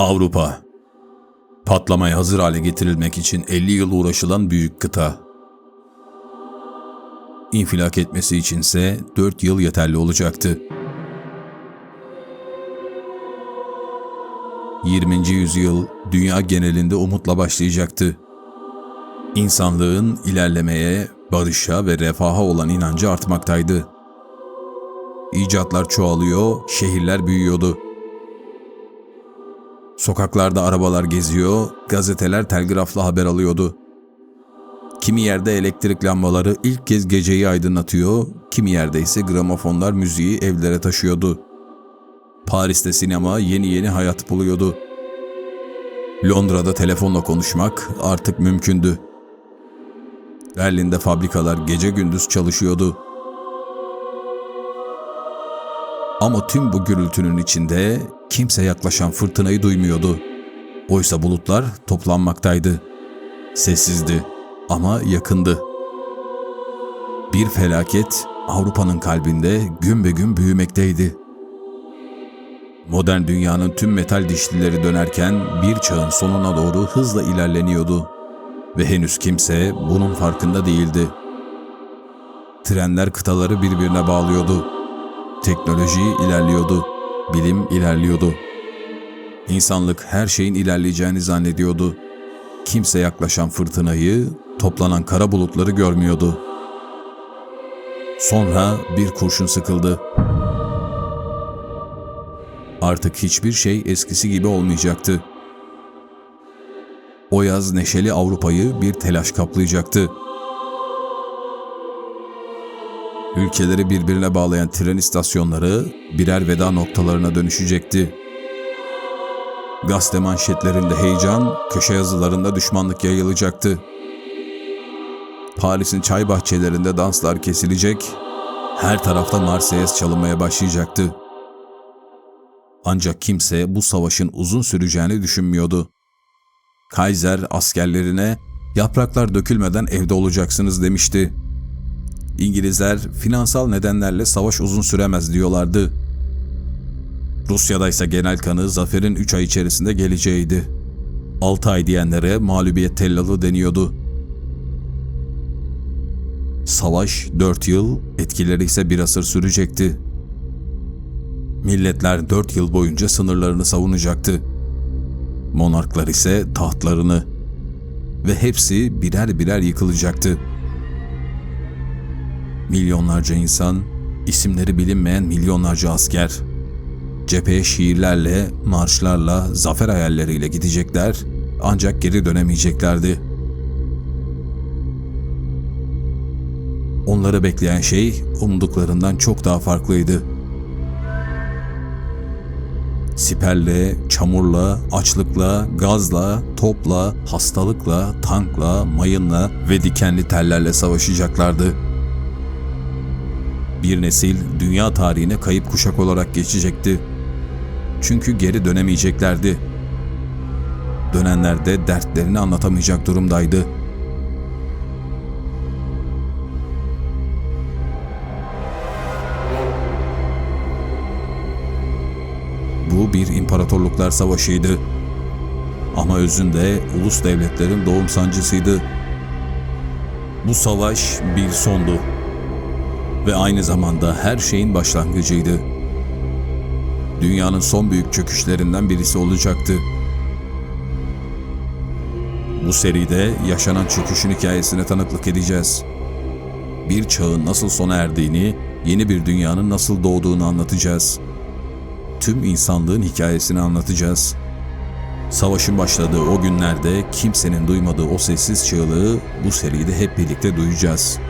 Avrupa Patlamaya hazır hale getirilmek için 50 yıl uğraşılan büyük kıta. İnfilak etmesi içinse 4 yıl yeterli olacaktı. 20. yüzyıl dünya genelinde umutla başlayacaktı. İnsanlığın ilerlemeye, barışa ve refaha olan inancı artmaktaydı. İcatlar çoğalıyor, şehirler büyüyordu. Sokaklarda arabalar geziyor, gazeteler telgrafla haber alıyordu. Kimi yerde elektrik lambaları ilk kez geceyi aydınlatıyor, kimi yerde ise gramofonlar müziği evlere taşıyordu. Paris'te sinema yeni yeni hayat buluyordu. Londra'da telefonla konuşmak artık mümkündü. Berlin'de fabrikalar gece gündüz çalışıyordu. Ama tüm bu gürültünün içinde kimse yaklaşan fırtınayı duymuyordu. Oysa bulutlar toplanmaktaydı. Sessizdi ama yakındı. Bir felaket Avrupa'nın kalbinde gün be gün büyümekteydi. Modern dünyanın tüm metal dişlileri dönerken bir çağın sonuna doğru hızla ilerleniyordu ve henüz kimse bunun farkında değildi. Trenler kıtaları birbirine bağlıyordu. Teknoloji ilerliyordu, bilim ilerliyordu. İnsanlık her şeyin ilerleyeceğini zannediyordu. Kimse yaklaşan fırtınayı, toplanan kara bulutları görmüyordu. Sonra bir kurşun sıkıldı. Artık hiçbir şey eskisi gibi olmayacaktı. O yaz neşeli Avrupa'yı bir telaş kaplayacaktı. Ülkeleri birbirine bağlayan tren istasyonları birer veda noktalarına dönüşecekti. Gazete manşetlerinde heyecan, köşe yazılarında düşmanlık yayılacaktı. Paris'in çay bahçelerinde danslar kesilecek, her tarafta Marseyes çalınmaya başlayacaktı. Ancak kimse bu savaşın uzun süreceğini düşünmüyordu. Kaiser askerlerine yapraklar dökülmeden evde olacaksınız demişti. İngilizler finansal nedenlerle savaş uzun süremez diyorlardı. Rusya'da ise genel kanı zaferin 3 ay içerisinde geleceğiydi. 6 ay diyenlere mağlubiyet tellalı deniyordu. Savaş 4 yıl, etkileri ise bir asır sürecekti. Milletler 4 yıl boyunca sınırlarını savunacaktı. Monarklar ise tahtlarını ve hepsi birer birer yıkılacaktı. Milyonlarca insan, isimleri bilinmeyen milyonlarca asker, cepheye şiirlerle, marşlarla, zafer hayalleriyle gidecekler ancak geri dönemeyeceklerdi. Onları bekleyen şey umduklarından çok daha farklıydı. Siperle, çamurla, açlıkla, gazla, topla, hastalıkla, tankla, mayınla ve dikenli tellerle savaşacaklardı. Bir nesil dünya tarihine kayıp kuşak olarak geçecekti. Çünkü geri dönemeyeceklerdi. Dönenler de dertlerini anlatamayacak durumdaydı. Bu bir imparatorluklar savaşıydı. Ama özünde ulus devletlerin doğum sancısıydı. Bu savaş bir sondu ve aynı zamanda her şeyin başlangıcıydı. Dünyanın son büyük çöküşlerinden birisi olacaktı. Bu seride yaşanan çöküşün hikayesine tanıklık edeceğiz. Bir çağın nasıl sona erdiğini, yeni bir dünyanın nasıl doğduğunu anlatacağız. Tüm insanlığın hikayesini anlatacağız. Savaşın başladığı o günlerde kimsenin duymadığı o sessiz çığlığı bu seride hep birlikte duyacağız.''